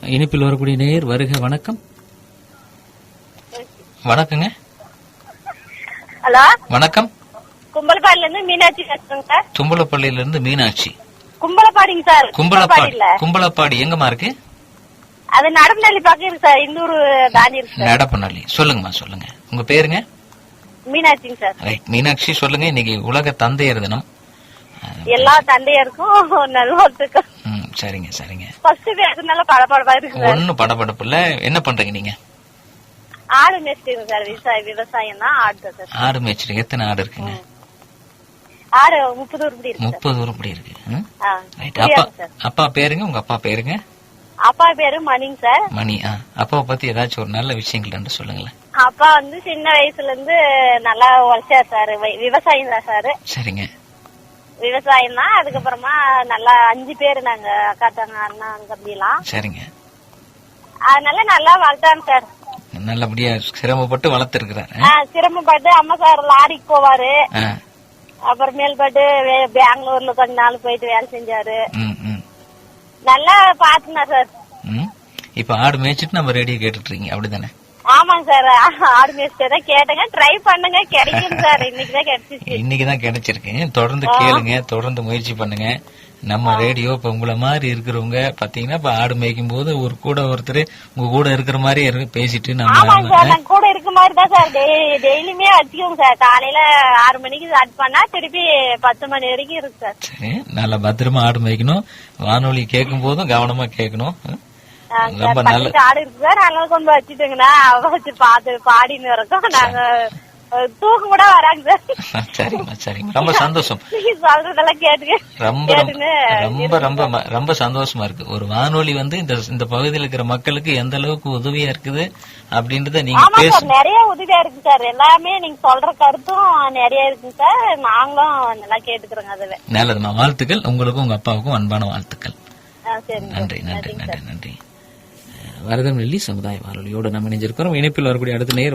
இனிப்பில் வரக்கூடிய நேயர் வருக வணக்கம். வணக்கங்க. ஹலோ? வணக்கம். கும்பலப்பாடில இருந்து மீனாட்சி பேசுறேங்க சார். தும்பலப்பள்ளியில இருந்து மீனாட்சி. கும்பலப்பாடிங்க சார். கும்பலப்பாடி கும்பலப்பாடி. எங்கம்மா இருக்கு? அது நடமநல்லி பக்கம் இருக்கு சார். இன்னொரு தாண்டி இருக்கு நடப்பநல்லி. சொல்லுங்கம்மா சொல்லுங்க. உங்க பேருங்க? மீனாட்சிங்க சார். ரைட். மீனாட்சி சொல்லுங்க. இன்னைக்கு உலக தந்தையர் தினம். எல்லா தந்தையருக்கும் நல்வாழ்த்துக்கள் சரிங்க சரிங்க. ஃபர்ஸ்ட் பேசுனால படப்படப்பா இருக்கு சார் ஒன்னும் படபடப்பு இல்ல. என்ன பண்றீங்க நீங்க? ஆடு மேய்ச்சிட்டு சார் விவசாய விவசாயம் தான் ஆடு சார் ஆடு மேய்ச்சிட்டு எத்தனை ஆடு இருக்குங்க? ஆடு முப்பது உருப்படி இருக்கு முப்பது உருப்படி இருக்கு. ரைட் அப்பா அப்பா பேருங்க? உங்க அப்பா பேருங்க? அப்பா பேரு மணிங்க சார் மணி ஆ. அப்பாவை பத்தி ஏதாச்சும் ஒரு நல்ல விஷயங்கள் ரெண்டு சொல்லுங்களேன். அப்பா வந்து சின்ன வயசுல இருந்து நல்லா உழைச்சார் சார் விவசாயம் தான் சார் சரிங்க. விவசாயம் தான் அதுக்கப்புறமா நல்லா அஞ்சு பேர் நாங்க அக்கா தங்க அண்ணா தம்பி எல்லாம் சரிங்க. அதனால நல்லா வளர்த்தாங்க சார். நல்லபடியா சிரமப்பட்டு வளர்த்துருக்கிறாரு. சிரமப்பட்டு அம்மா சார் லாரிக்கு போவாரு. அப்புறமேல்பட்டு வே- பெங்களூர்ல கொஞ்ச நாள் போயிட்டு வேலை செஞ்சாரு. நல்லா பாத்துனா சார். இப்ப ஆடு மேய்ச்சிட்டு நம்ம ரேடியோ கேட்டுட்டு இருக்கீங்க. அப்படிதானே? ஆமாங்க சார். ஆடு மேய்ச்சிட்டு தான் கேட்டேங்க. ட்ரை பண்ணுங்க கிடைக்கும் சார். இன்னைக்குதான் கிடைச்சிச்சு. இன்னைக்குதான் கிடைச்சிருக்கு தொடர்ந்து கேளுங்க தொடர்ந்து முயற்சி பண்ணுங்க. நம்ம ரேடியோ இப்ப உங்களை மாதிரி இருக்கிறவங்க பாத்தீங்கன்னா இப்ப ஆடு மேய்க்கும் போது ஒரு கூட ஒருத்தர் உங்க கூட இருக்கிற மாதிரி பேசிட்டு நம்ம கூட இருக்க மாதிரி தான் சார். டெய்- டெய்லியுமே வச்சுக்கோங்க சார். காலையில ஆறு மணிக்கு ஸ்டார்ட் பண்ணா திருப்பி பத்து மணி வரைக்கும் இருக்கு சார். சரி நல்லா பத்திரமா ஆடு மேய்க்கணும். வானொலி கேட்கும் போதும் கவனமா கேட்கணும். ரொம்ப நல்ல ஆடு இருக்கு சார். அதனால கொண்டு வச்சுட்டுங்கண்ணா. வச்சு பாத்து பாடின்னு இருக்கோம் நாங்க தூக்கம் கூட வராங்க சார். சரிம்மா சரிம்மா ரொம்ப சந்தோஷம். சொல்றதெல்லாம் கேட்டுக்க ரொம்ப ரொம்ப ரொம்ப ரொம்ப சந்தோஷமா இருக்கு. ஒரு வானொலி வந்து இந்த இந்த பகுதியில் இருக்கிற மக்களுக்கு எந்த அளவுக்கு உதவியா இருக்குது அப்படின்றத நீங்க பேச நிறைய உதவியா இருக்கு சார். எல்லாமே நீங்க சொல்ற கருத்தும் நிறைய இருக்கு சார். நாங்களும் நல்லா கேட்டுக்கிறோங்க அதுல. நல்லதுமா வாழ்த்துக்கள். உங்களுக்கும் உங்க அப்பாவுக்கும் அன்பான வாழ்த்துக்கள். சரிங்க நன்றி. நன்றி நன்றி நன்றி. வரதம் வெள்ளி சமுதாய வானொலியோடு நம்ம இணைஞ்சிருக்கிறோம் இணைப்பில் வரக்கூடிய அடுத்த நேர்